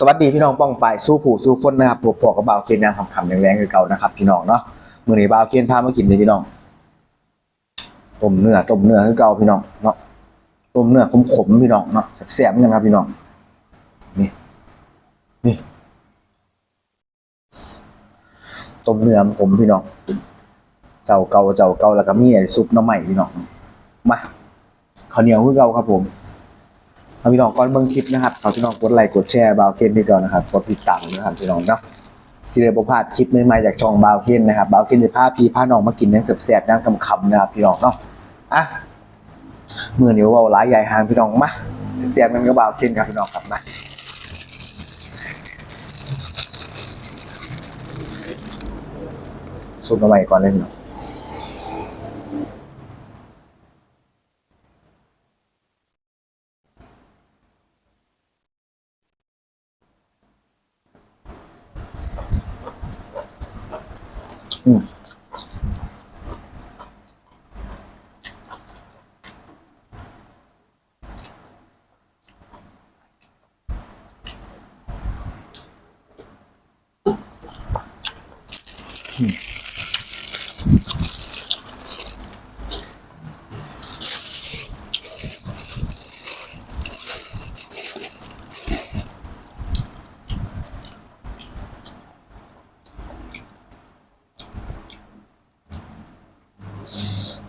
สวัสดีพี่น้องป้องไปสู้ผู้สู้คนนะครับพวกพวกกับบ่าวเคียนยางคำคำแรงๆคือเก่านะครับ พี่น้องเนาะมือนี้บ่าวเคียนพามากินเลยพี่น้องต้มเนื้อต้มเนื้อคือเก่าพี่น้องเนาะต้มเนื้อขมๆพี่น้องเนาะแซ่บๆเหมือนกันครับพี่น้องนี่นี่ต้มเนื้อผมพี่น้องเจ้าเก่าเจ้าเก่าแล้วก็มีไอ้ซุปน้ำใหม่พี่น้องมาข้าวเหนียวคือเก่าครับผม เอาพี่น้องก่อนเบิ่งคลิปนะครับเอาพี่น้องกดไลค์กดแชร์บาวเคนนี่ก่อนนะครับกดติดตามนะครับพี่น้องเนาะสิได้บ่พาดคลิปใหม่ๆจากช่องบาวเคนนะครับบาวเคนจะพาพี่พาน้องมากินยังแซ่บๆย่างคำนะครับพี่น้องเนาะอะเมื้อนี้เว้าหลายใหญ่หางพี่น้องมาแซ่บๆกันกับบาวเคนครับพี่น้องครับมาสุดมาใหม่ก่อนเลยพี่น้องอืม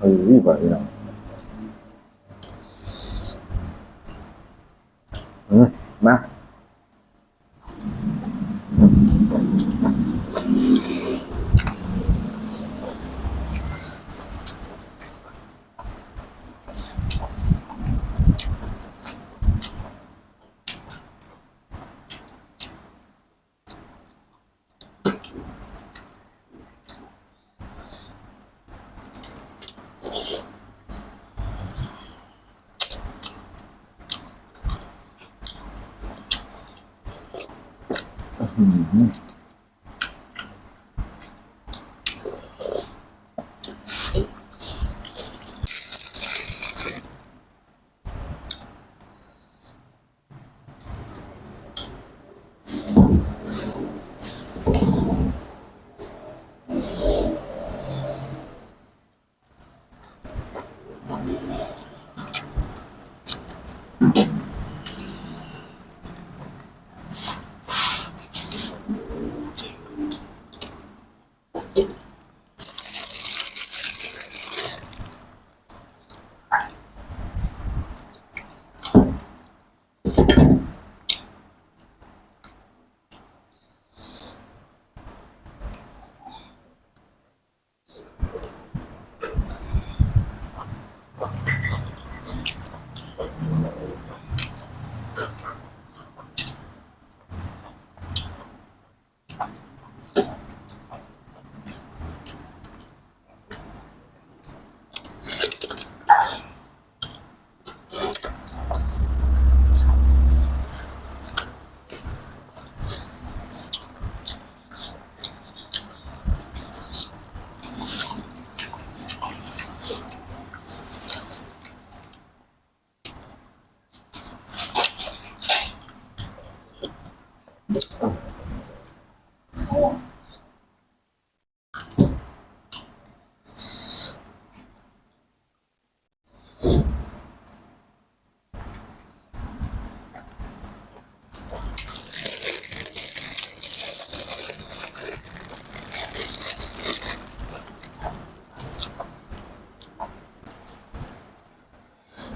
เอออีก อื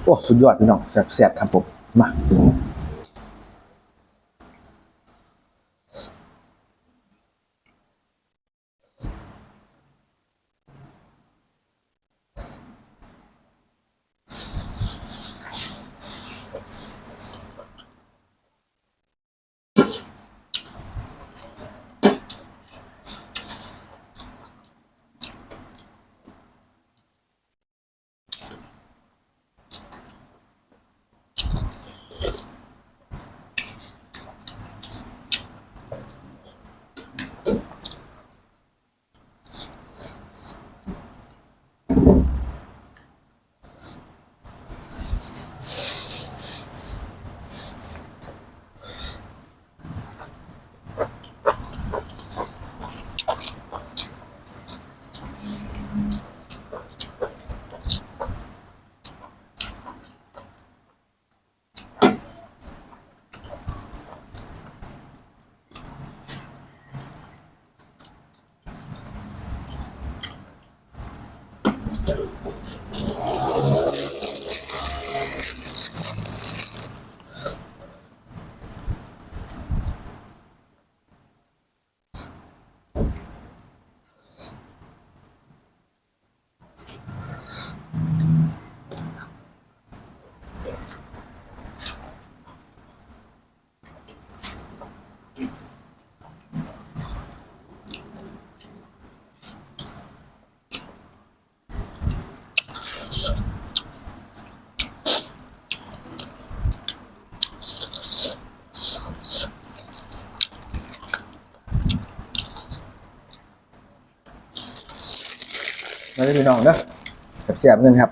โอ้สุดยอดพี่น้องแซ่บๆครับผมมา มาเลยพี่น้องเด้อเสียบเงินครับ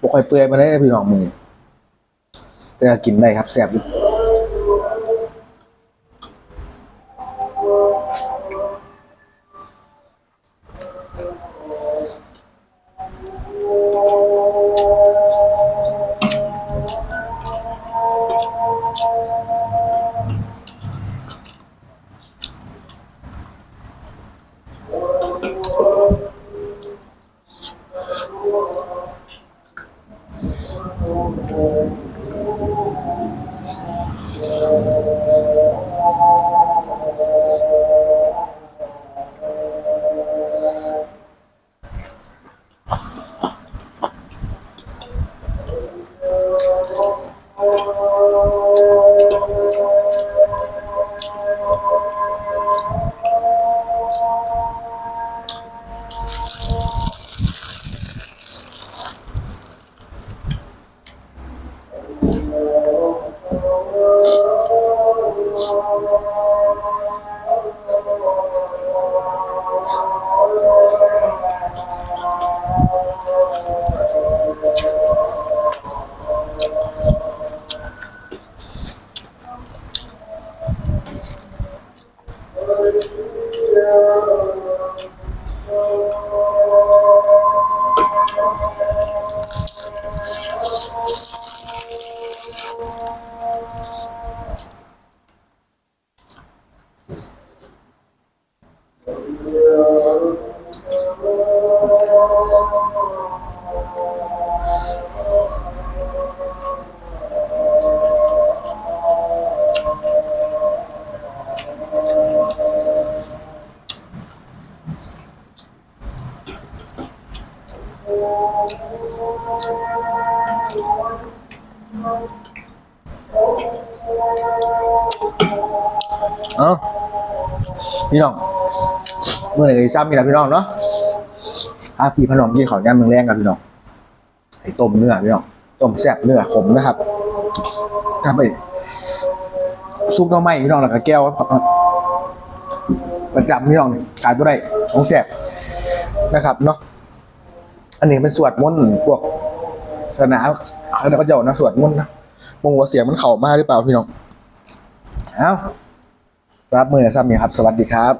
บ่ค่อยเปื่อยมาได้นะพี่น้องมือแต่ก็กินได้ครับแซ่บอยู่ เอ้าพี่น้อง เมื่อไหร่จะซ้ำอีกแล้วพี่น้องเนาะถ้าพี่พนมกินข้าวย่ำมึงแรงกับพี่น้องไอ้ต้มเนื้อพี่น้องต้มแซ่บเนื้อขมนะครับครับไอ้ซุปน้ำไม้พี่น้องแล้วก็แก้วครับประจำพี่น้องนี่ขายบ่ได้ของแซ่บนะครับเนาะอันนี้เป็นสวดมนต์พวกศาสนาเขาเขาจะเอานะสวดมนต์นะมงว่าเสียงมันเข่ามากหรือเปล่าพี่น้องเอ้ารับมือซ้ำนี่ครับ สวัสดีครับ